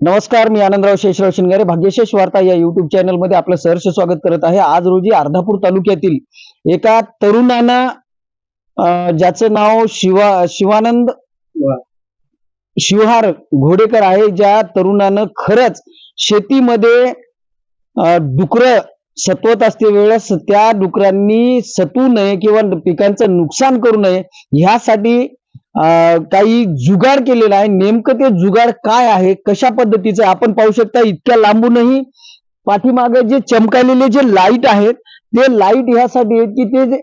नमस्कार मी आनंदराव शेषराव शिंगारे. भाग्यशेष वार्ता या युट्यूब चॅनलमध्ये आपलं सहर्ष स्वागत करत आहे. आज रोजी अर्धापूर तालुक्यातील एका तरुणानं ज्याचं नाव शिवा शिवानंद शिवहार घोडेकर आहे ज्या तरुणानं खरंच शेतीमध्ये डुकर सत्वत असते वेळेस त्या डुकरांनी सतू नये किंवा पिकांचं नुकसान करू नये ह्यासाठी काही जुगाड केलेला आहे. नेमकं ते जुगाड काय आहे? कशा पद्धतीचं आपण पाहू शकता इतक्या लांबूनही पाठीमागे जे चमकालेले जे लाइट आहेत ते लाइट ह्यासाठी आहेत की ते जे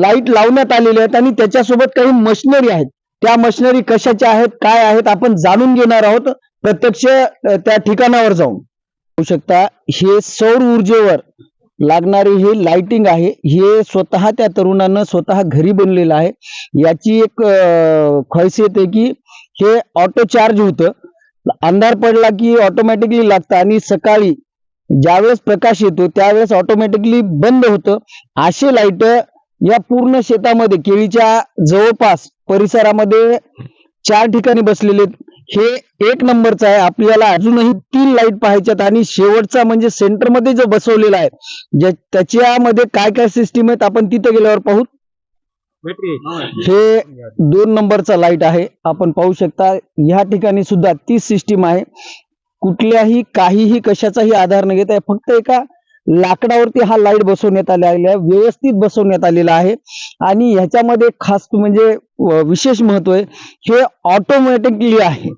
लाइट लावण्यात आलेले आहेत आणि त्याच्यासोबत काही मशिनरी आहेत. त्या मशिनरी कशाच्या आहेत? काय आहेत? आपण जाणून घेणार आहोत. प्रत्यक्ष त्या ठिकाणावर जाऊन. पाहू शकता हे सौर ऊर्जेवर लागणारी ही लाइटिंग आहे हे स्वतः त्या तरुणानं स्वतः घरी बनलेलं आहे. याची एक अं, खासियत आहे की हे ऑटो चार्ज होतं. अंधार पडला की ऑटोमॅटिकली लागतं आणि सकाळी ज्यावेळेस प्रकाश येतो त्यावेळेस ऑटोमॅटिकली बंद होतं. असे लाइट या पूर्ण शेतामध्ये केळीच्या जवळपास परिसरामध्ये चार ठिकाणी बसलेले आहेत. हे एक नंबरचं आहे. आपल्याला अजूनही तीन लाइट पाहायच्यात आणि शेवटचा म्हणजे सेंटरमध्ये जो बसवलेला आहे त्याच्यामध्ये काय काय सिस्टीम आहेत आपण तिथे गेल्यावर पाहू. हे दोन नंबरचा लाइट आहे. आपण पाहू शकता ह्या ठिकाणी सुद्धा तीच सिस्टीम आहे. कुठल्याही काहीही कशाचाही आधार न घेता फक्त एका लाकडावरती हा लाइट बसवण्यात आलेला आहे. व्यवस्थित बसवण्यात आलेला आहे. आणि ह्याच्यामध्ये खास म्हणजे विशेष महत्त्व आहे हे ऑटोमॅटिकली आहे.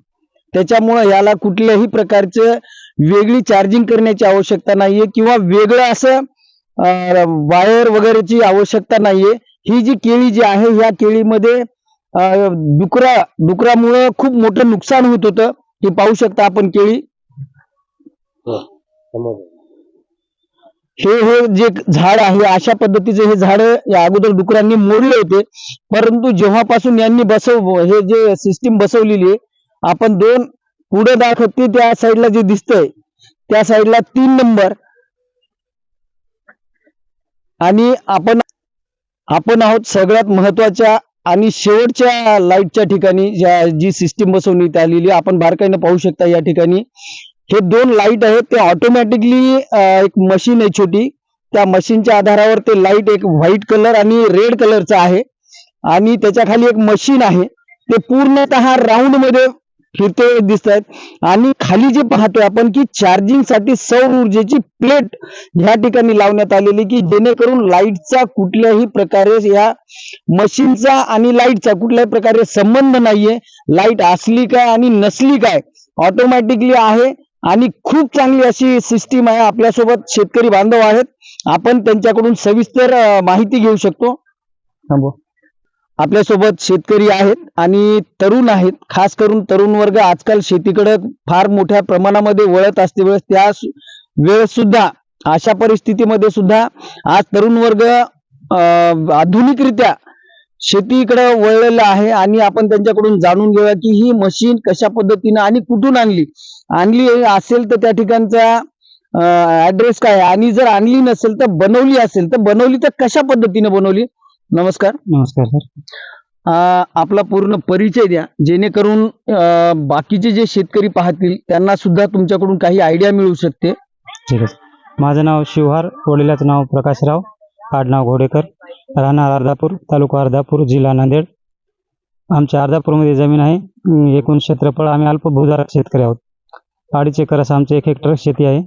त्याच्यामुळे याला कुठल्याही प्रकारचं वेगळी चार्जिंग करण्याची आवश्यकता नाहीये किंवा वेगळं असं वायर वगैरेची आवश्यकता नाहीये. ही जी केळी जी आहे ह्या केळीमध्ये डुकरा डुकरामुळं खूप मोठं नुकसान होत होतं. हे पाहू शकता आपण केळी. हे हे जे झाड आहे अशा पद्धतीचे हे झाड या अगोदर डुकरांनी मोडले होते. परंतु जेव्हापासून यांनी बसव हे जे सिस्टीम बसवलेली आहे आपण दोन पुढे दाखवते त्या साईडला जे दिसतंय. त्या साईडला तीन नंबर आणि आपण आपण आहोत सगळ्यात महत्त्वाच्या आणि शेवटच्या लाईटच्या ठिकाणी ज्या जी सिस्टीम बसवण्यात आलेली आपण बारकाईनं पाहू शकता या ठिकाणी. हे दोन लाइट आहेत ते ऑटोमॅटिकली एक मशीन आहे छोटी. त्या मशीनच्या आधारावर ते लाइट एक व्हाईट कलर आणि रेड कलरचं आहे. आणि त्याच्याखाली एक मशीन आहे. ते पूर्णतः राऊंडमध्ये फिरते दिसत आहेत आणि खाली जे पाहतोय आपण की चार्जिंगसाठी सौर ऊर्जेची प्लेट ह्या ठिकाणी लावण्यात आलेली की जेणेकरून लाईटचा कुठल्याही प्रकारे या मशीनचा आणि लाईटचा कुठल्याही प्रकारे संबंध नाहीये. लाइट असली काय आणि नसली काय ऑटोमॅटिकली आहे. आणि खूप चांगली अशी सिस्टीम आहे. आपल्यासोबत शेतकरी बांधव आहेत. आपण त्यांच्याकडून सविस्तर माहिती घेऊ शकतो. थांबव. आपल्यासोबत शेतकरी आहेत आणि तरुण आहेत. खास करून तरुण वर्ग आजकाल शेतीकडे फार मोठ्या प्रमाणामध्ये वळत असते वेळेस त्या वेळेस सुद्धा अशा परिस्थितीमध्ये सुद्धा आज तरुण वर्ग आधुनिकरित्या शेतीकडे वळलेला आहे आणि आपण त्यांच्याकडून जाणून घेऊया की ही मशीन कशा पद्धतीनं आणि कुठून आणली. आणली असेल तर त्या ठिकाणचा ऍड्रेस काय? आहे? आणि जर आणली नसेल तर बनवली असेल तर बनवली तर कशा पद्धतीने बनवली? नमस्कार. नमस्कार सर. आपला पूर्ण परिचय द्या. जेणेकरून बाकीचे जे शेतकरी पाहतील त्यांना सुद्धा तुमच्याकडून काही आयडिया मिळू शकते. ठीक आहे माझं नाव शिवहार वडिलाचं नाव प्रकाशराव आडनाव घोडेकर. राहणार अर्धापूर तालुका अर्धापूर जिल्हा नांदेड. आमच्या अर्धापूरमध्ये जमीन आहे. एकूण क्षेत्रफळ आम्ही अल्पभूधारक शेतकरी आहोत. अडीच एकर असं आमचं एक हेक्टर शेती आहे.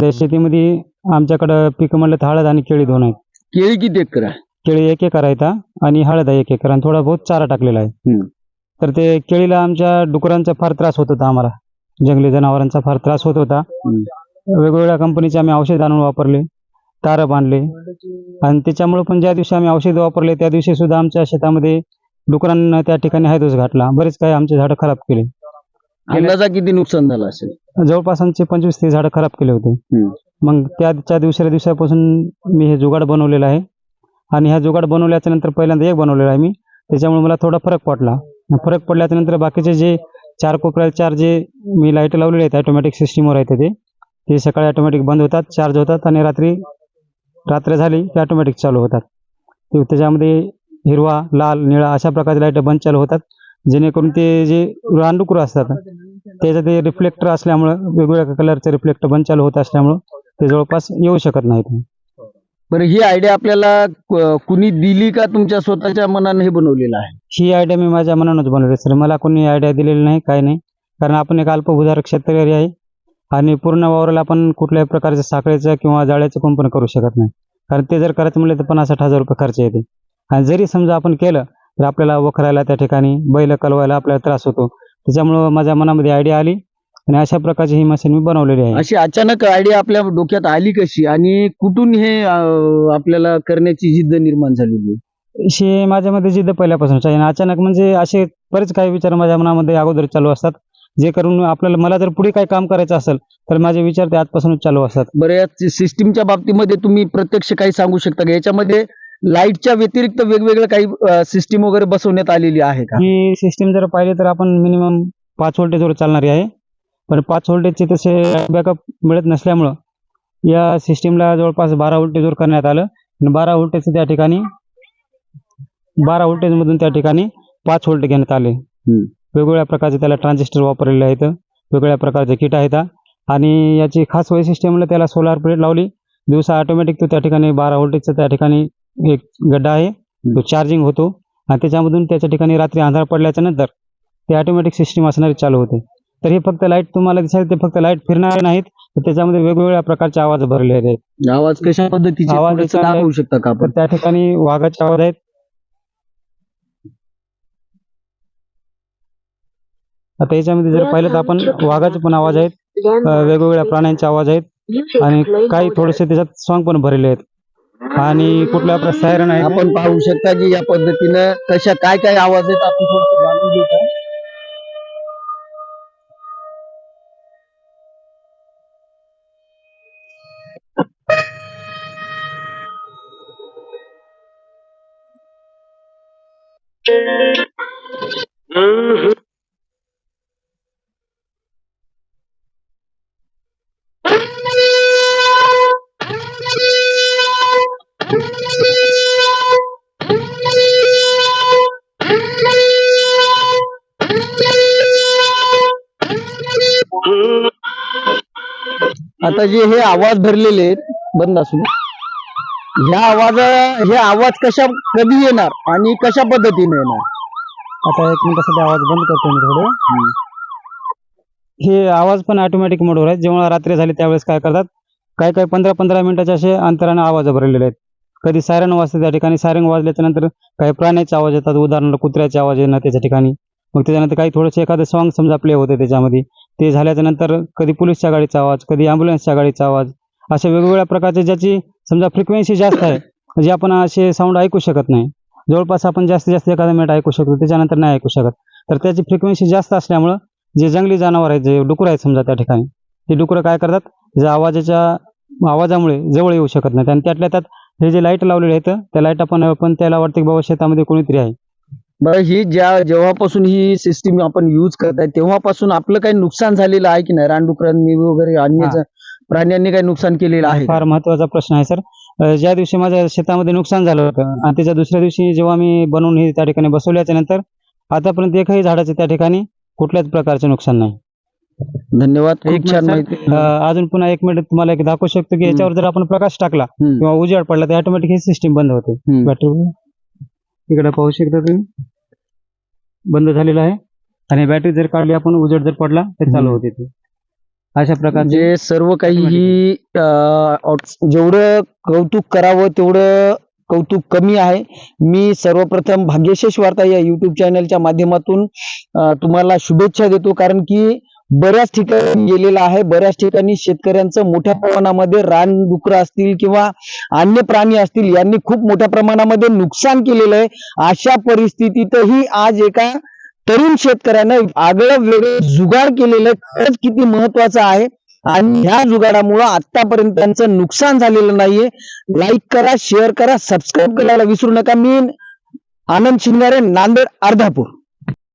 त्या शेतीमध्ये आमच्याकडं पिकं म्हणलं तर हळद आणि केळी दोन आहेत. केळी किती एकर आहे? केळी एक एकर आहेत हा, आणि हळद आहे एक एकर आणि थोडा बहुत चारा टाकलेला आहे. हम्म. तर ते केळीला आमच्या डुकरांचा फार त्रास होत होता आम्हाला. जंगली जनावरांचा फार त्रास होत होता. वेगवेगळ्या कंपनीचे आम्ही औषध आणून वापरले तारं बांधले. आणि त्याच्यामुळे पण ज्या दिवशी आम्ही औषध वापरले त्या दिवशी सुद्धा आमच्या शेतामध्ये डुकरांना त्या ठिकाणी हायदोस घातला. बरेच काही आमचे झाडं खराब केले. अंदाजा किती नुकसान झालं असेल? जवळपास आमचे पंचवीस ते झाडं खराब केले होते. हम्म. मग त्याच्या दुसऱ्या दिवसापासून मी हे जुगाड बनवलेलं आहे. आणि ह्या जुगाड बनवल्याच्या नंतर पहिल्यांदा एक बनवलेला आहे मी. त्याच्यामुळे मला थोडा फरक पडला फरक पडल्याच्या नंतर बाकीचे जे चार कोपऱ्याला चार जे मी लाइट लावलेले आहेत ऑटोमॅटिक सिस्टीमवर आहेत ते ते सकाळी ऑटोमॅटिक बंद होतात चार्ज होतात आणि रात्री रात्र झाली की ऑटोमॅटिक चालू होतात. ते त्याच्यामध्ये हिरवा लाल निळा अशा प्रकारचे लाइट बंद चालू होतात. जेणेकरून ते जे रानडुकरं असतात त्याचं ते रिफ्लेक्टर असल्यामुळं वेगवेगळ्या कलरचे रिफ्लेक्टर बंद चालू होत असल्यामुळं ते जवळपास येऊ शकत नाहीत. बरं ही आयडिया आपल्याला क- कुणी दिली का तुमच्या स्वतःच्या मनाने हे बनवलेलं आहे? ही आयडिया मी माझ्या मनानंच बनवली सर. मला कोणी आयडिया दिलेली नाही काय नाही. कारण आपण एक अल्पभूधारक शेतकरी आहे आणि पूर्ण वावराला आपण कुठल्याही प्रकारच्या साखळीचं किंवा जाळ्याचं पण पण करू शकत नाही. कारण ते जर करायचं म्हणलं तर पन्नास साठ हजार रुपये खर्च येते. आणि जरी समजा आपण केलं तर आपल्याला वखरायला त्या ठिकाणी बैल कलवायला आपल्याला त्रास होतो. त्याच्यामुळं माझ्या मनामध्ये आयडिया आली. आणि अशा प्रकारची ही मशीन मी बनवलेली आहे. अशी अचानक आयडिया आपल्या डोक्यात आली कशी? आणि कुठून हे अं, आपल्याला करण्याची जिद्द निर्माण झालेली हे माझ्यामध्ये जिद्द पहिल्यापासूनच आहे आणि अचानक म्हणजे असे बरेच काही विचार माझ्या मनामध्ये अगोदर चालू असतात. जे करून आपल्याला मला जर पुढे काही काम करायचं असेल तर माझे विचार ते आजपासूनच चालू असतात. बरं या सिस्टीमच्या बाबतीमध्ये तुम्ही प्रत्यक्ष काही सांगू शकता का? याच्यामध्ये लाईटच्या व्यतिरिक्त वेगवेगळं काही सिस्टीम वगैरे बसवण्यात आलेली आहे का? ही सिस्टीम जर पाहिली तर आपण मिनिमम पाच व्होल्टेजवर चालणारी आहे. पण पाच व्होल्टेजचे तसे बॅकअप मिळत नसल्यामुळं या सिस्टीमला जवळपास बारा व्होल्टेजवर करण्यात आलं. आणि बारा व्होल्टेजचं त्या ठिकाणी बारा व्होल्टेजमधून त्या ठिकाणी पाच व्होल्ट घेण्यात आले. वेगवेगळ्या प्रकारचे त्याला ट्रान्झिस्टर वापरलेले आहेत वेगवेगळ्या प्रकारचे किट आहेत. आणि याची खास वैशिष्ट्य म्हणलं त्याला सोलार प्लेट लावली. दिवसा ऑटोमॅटिक तो त्या ठिकाणी बारा व्होल्टेजचा त्या ठिकाणी एक गड्डा आहे. तो चार्जिंग होतो. आणि त्याच्यामधून त्याच्या ठिकाणी रात्री अंधार पडल्याच्या नंतर ते ऑटोमॅटिक सिस्टीम असणारी चालू होते. तर हे फक्त लाइट तुम्हाला दिसेल ते फक्त लाइट फिरणारे नाहीत. तर त्याच्यामध्ये वेगवेगळ्या प्रकारचे आवाज भरलेले आहेत. आवाज कशा पद्धतीचे? आवाज थोडंसं याचा आहे- दाखवू शकता का तर आपण त्या ठिकाणी वाघाचे आवाज आहेत. आता याच्यामध्ये जर पाहिलं तर आपण वाघाचे पण आवाज आहेत. अं, वेगवेगळ्या प्राण्यांचे आवाज आहेत. आणि काही थोडेसे त्याच्यात सॉंग पण भरलेले आहेत. आणि कुठल्या आपल्या सायरन आहे आपण पाहू शकता की या पद्धतीनं कशा काय काय आवाज आहेत? आपण थोडंसं जाणून घेऊ का? आता जे हे आवाज भरलेले आहेत बंद असून ह्या आवाज हे आवाज कशा कधी येणार आणि कशा पद्धतीने येणार? आता एक मिनिटासाठी आवाज बंद करतो मी थोडं. हे आवाज पण ऑटोमॅटिक मोडवर आहेत. जेव्हा रात्री झाली त्यावेळेस काय करतात? काय काय पंधरा पंधरा मिनिटाचे असे अंतराने आवाज भरलेले आहेत. कधी सायरन वाजते त्या ठिकाणी. सायरन वाजल्याच्या नंतर काही प्राण्याचे आवाज येतात. उदाहरणार्थ कुत्र्याचे आवाज येणार त्याच्या ठिकाणी. मग त्याच्यानंतर काही थोडंसं एखादं सॉन्ग समजा प्ले होते त्याच्यामध्ये. ते झाल्याच्यानंतर कधी पोलीसच्या गाडीचा आवाज कधी ॲम्ब्युलन्सच्या गाडीचा आवाज. अशा वेगवेगळ्या प्रकारचे ज्याची समजा फ्रिक्वेन्सी जास्त आहे जे आपण असे साऊंड ऐकू शकत नाही. जवळपास आपण जास्तीत जास्त एखादा मिनिट ऐकू शकतो त्याच्यानंतर नाही ऐकू शकत. तर त्याची फ्रिक्वेन्सी जास्त असल्यामुळं जे जंगली जनावर आहेत जे डुकर आहेत समजा त्या ठिकाणी ते डुकरं काय करतात? जे आवाजाच्या आवाजामुळे जवळ येऊ शकत नाहीत आणि त्यातल्या त्यात हे जे लाइट लावलेले आहेत त्या लाइट आपण आपण त्याला वाटतं की बाबा शेतामध्ये कोणीतरी आहे. बरं ही ज्या जेव्हापासून ही सिस्टीम आपण युज करताय तेव्हापासून आपलं काही नुकसान झालेलं आहे की नाही? रानडुकरांनी वगैरे. ज- प्राण्यांनी काही नुकसान केलेलं आहे? फार महत्त्वाचा प्रश्न आहे सर. अं, ज्या दिवशी माझ्या शेतामध्ये नुकसान झालं होतं आणि त्याच्या दुसऱ्या दिवशी जेव्हा मी बनवून हे त्या ठिकाणी बसवल्याच्या नंतर आतापर्यंत एकही झाडाचे त्या ठिकाणी कुठल्याच प्रकारचे नुकसान नाही. धन्यवाद. एक खूप छान मिनिट माहिती. अं, अजून पुन्हा एक मिनिट तुम्हाला एक दाखवू शकतो की याच्यावर जर आपण प्रकाश टाकला हम्म, किंवा उजेड पडला तर ऑटोमॅटिक ही सिस्टीम बंद होते. हम्म. बॅटरी इकडे पाहू शकता तुम्ही. बंद झालेला आहे. आणि बॅटरी जर काढली आपण उजेड जर पडला तर चालू हम्म. होते ते. अशा प्रकारचे म्हणजे सर्व काही ही अं, ऑट- जेवढं कौतुक करावं तेवढं कौतुक कमी आहे. मी सर्वप्रथम भाग्यशेष वार्ता या युट्यूब चॅनलच्या माध्यमातून अं, तुम्हाला शुभेच्छा देतो. कारण की बऱ्याच ठिकाणी गेलेला आहे. बऱ्याच ठिकाणी शेतकऱ्यांचं मोठ्या प्रमाणामध्ये रान डुकरं असतील किंवा अन्य प्राणी असतील यांनी खूप मोठ्या प्रमाणामध्ये नुकसान केलेलं आहे. अशा परिस्थितीतही आज एका तरुण शेतकऱ्यानं आगळं वेगळं जुगाड केलेलं खरंच किती महत्वाचं आहे. आणि ह्या जुगाडामुळं आतापर्यंत त्यांचं नुकसान झालेलं नाहीये. लाईक करा शेअर करा सबस्क्राईब करायला विसरू नका. मी आनंद शिंगारे नांदेड अर्धापूर.